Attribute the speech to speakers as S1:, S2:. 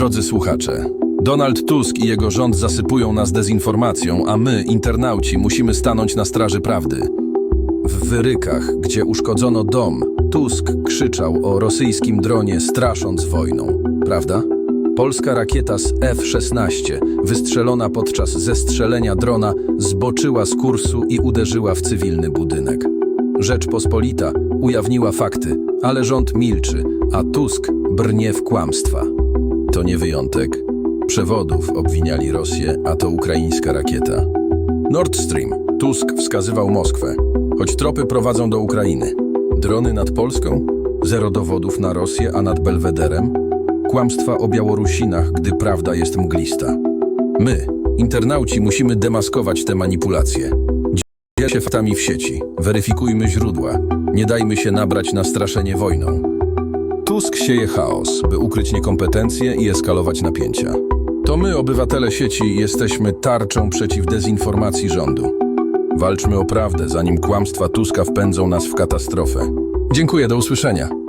S1: Drodzy słuchacze, Donald Tusk i jego rząd zasypują nas dezinformacją, a my, internauci, musimy stanąć na straży prawdy. W Wyrykach, gdzie uszkodzono dom, Tusk krzyczał o rosyjskim dronie, strasząc wojną. Prawda? Polska rakieta z F-16, wystrzelona podczas zestrzelenia drona, zboczyła z kursu i uderzyła w cywilny budynek. Rzeczpospolita ujawniła fakty, ale rząd milczy, a Tusk brnie w kłamstwa. To nie wyjątek. Przewodów obwiniali Rosję, a to ukraińska rakieta. Nord Stream. Tusk wskazywał Moskwę, choć tropy prowadzą do Ukrainy. Drony nad Polską? Zero dowodów na Rosję, a nad Belwederem? Kłamstwa o Białorusinach, gdy prawda jest mglista. My, internauci, musimy demaskować te manipulacje. Się faktami w sieci, weryfikujmy źródła, nie dajmy się nabrać na straszenie wojną. Tusk sieje chaos, by ukryć niekompetencje i eskalować napięcia. To my, obywatele sieci, jesteśmy tarczą przeciw dezinformacji rządu. Walczmy o prawdę, zanim kłamstwa Tuska wpędzą nas w katastrofę. Dziękuję, do usłyszenia.